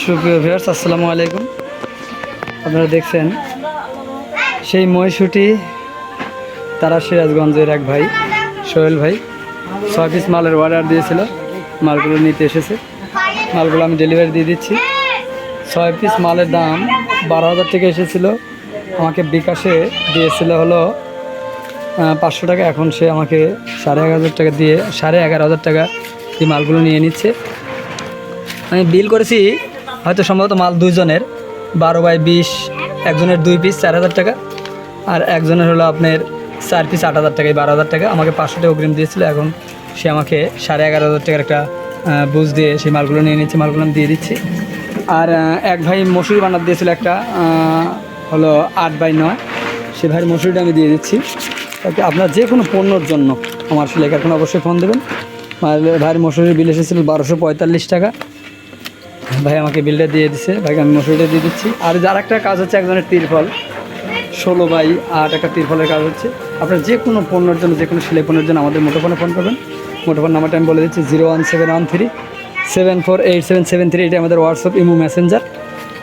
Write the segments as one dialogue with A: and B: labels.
A: সুপ্রিয় ভিউয়ার্স, আসসালামু আলাইকুম। আপনারা দেখছেন সেই মহিষুটি তারা সিরাজগঞ্জের এক ভাই, সোহেল ভাই। ছয় পিস মালের অর্ডার দিয়েছিল। মালগুলো নিতে এসেছে। মালগুলো আমি ডেলিভারি দিয়ে দিচ্ছি। ছয় পিস মালের দাম বারো হাজার থেকে এসেছিল। আমাকে বিকাশে দিয়েছিল হলো পাঁচশো টাকা। এখন সে আমাকে সাড়ে এক হাজার টাকা দিয়ে, সাড়ে এগারো হাজার টাকা এই মালগুলো নিয়ে নিচ্ছে। আমি বিল করেছি হয়তো সম্ভবত মাল দুইজনের, বারো বাই বিশ, একজনের দুই পিস চার হাজার টাকা, আর একজনের হলো আপনার চার পিস আট হাজার টাকা, এই বারো হাজার টাকা। আমাকে পাঁচশো টাকা অগ্রিম দিয়েছিল, এখন সে আমাকে সাড়ে এগারো হাজার টাকার একটা বুঝ দিয়ে সেই মালগুলো নিয়ে নিচ্ছে, মালগুলো আমি দিয়ে দিচ্ছি। আর এক ভাই মসুরি বানার দিয়েছিল একটা হলো আট বাই নয়, সে ভাইয়ের মসুরিটা আমি দিয়ে দিচ্ছি। তাকে আপনার যে কোনো পণ্যর জন্য আমার সেলাই এখন অবশ্যই ফোন দেবেন। ভাইয়ের মসুরির বিল এসেছিল বারোশো পঁয়তাল্লিশ টাকা। ভাই আমাকে বিলটা দিয়ে দিছে। ভাইকে আমি মসুরিটা দিয়ে দিচ্ছি। আর যার একটা কাজ হচ্ছে একজনের তিরফল। ষোলো বাই আট একটা তিরফলের কাজ হচ্ছে। আপনার যে কোনো পণ্যের জন্য, যে কোনো সেলাই পণ্যের জন্য আমাদের মুঠোফোনে ফোন করবেন। মুঠোফোন নাম্বারটা আমি বলে দিচ্ছি, zero one seven one three, seven four eight seven seven three. এটা আমাদের হোয়াটসঅ্যাপ, ইমো, মেসেঞ্জার।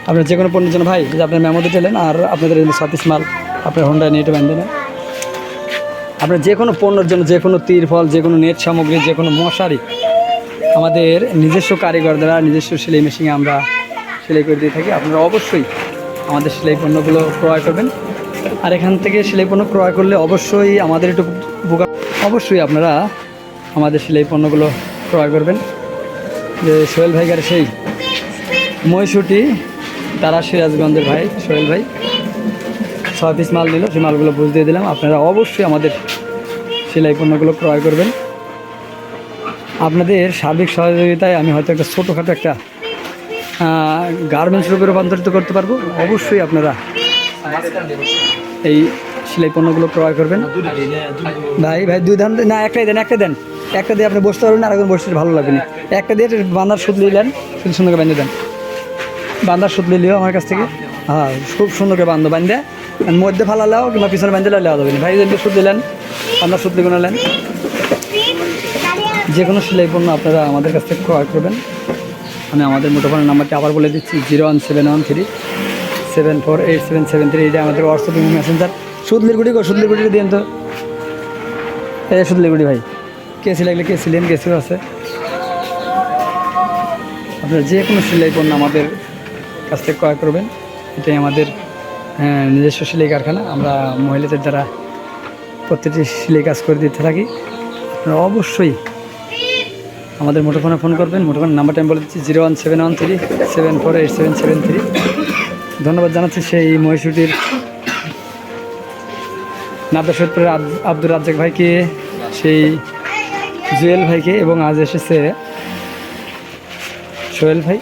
A: আপনার যে কোনো পণ্যের জন্য, ভাই যে আপনার মেমো দিলেন আর আপনাদের সাতিশ মাল, আপনার হোন্ডা এটা বান্ধে নেন আপনার যে কোনো পণ্যের জন্য, যে কোনো তিরফল, যে কোনো নেট সামগ্রী, যে কোনো মশারি আমাদের নিজস্ব কারিগর দ্বারা নিজস্ব সেলাই মেশিনে আমরা সেলাই করে দিয়ে থাকি। আপনারা অবশ্যই আমাদের সেলাই পণ্যগুলো ক্রয় করবেন। আর এখান থেকে সেলাই পণ্য ক্রয় করলে অবশ্যই আমাদের একটু অবশ্যই আপনারা আমাদের সেলাই পণ্যগুলো ক্রয় করবেন। যে সোহেল ভাইকার সেই মহিষুটি, তারা সিরাজগঞ্জের ভাই, সোহেল ভাই। ছয় পিস মাল নিল, সেই মালগুলো বুঝ দিয়ে দিলাম। আপনারা অবশ্যই আমাদের সেলাই পণ্যগুলো ক্রয় করবেন। আপনাদের সার্বিক সহযোগিতায় আমি হয়তো একটা ছোটোখাটো একটা গার্মেন্টস রূপে রূপান্তরিত করতে পারব। অবশ্যই আপনারা এই সেলাই পণ্যগুলো ক্রয় করবেন। ভাই ভাই, দুই ধান না, একটাই দেন একটা দেন। একটা দিয়ে আপনি বসতে পারবেন আর একজন বসতে ভালো লাগবে না। একটা দিয়ে বান্দার সুদ নিলেন সুদ সুন্দর করে বেঁধে দেন। বান্দার সুদ নিলেও আমার কাছ থেকে। হ্যাঁ খুব সুন্দর করে বান্ধব বান্ধে মধ্যে ফালালেও কিংবা পিছনে বান্ধে লেওয়া যাবে না। ভাই সুদ দিলেন বান্দার সুদ নিলেন যে কোনো সেলাই পণ্য আপনারা আমাদের কাছ থেকে ক্রয় করবেন। আমি আমাদের মুঠোফোনের নাম্বারটি আবার বলে দিচ্ছি zero one seven one three seven four eight seven seven three. এটা আমাদের হোয়াটসঅ্যাপ এবং মেসেঞ্জার সুদলির গুড়ি গো সুদলির গুড়িটা দিন তো। এই সুদলির গুড়ি ভাই কেসি লাগলে কেসি লেন কেসিও আছে? আপনারা যে কোনো সেলাই পণ্য আমাদের কাছ থেকে ক্রয় করবেন। এটাই আমাদের হ্যাঁ, নিজস্ব সেলাই কারখানা। আমরা মহিলাদের দ্বারা প্রত্যেকটি সেলাই কাজ করে দিতে থাকি। আপনারা অবশ্যই আমাদের মুঠোফোনে ফোন করবেন। মুঠোফোনের নাম্বারটা আমি বলে দিচ্ছি, zero one seven one three seven four eight seven seven three. ধন্যবাদ জানাচ্ছি সেই মহিষুটির। নাদ্দা আব্দুর রাজ্জাক ভাইকে, সেই জুয়েল ভাইকে, এবং আজ এসেছে সোহেল ভাই।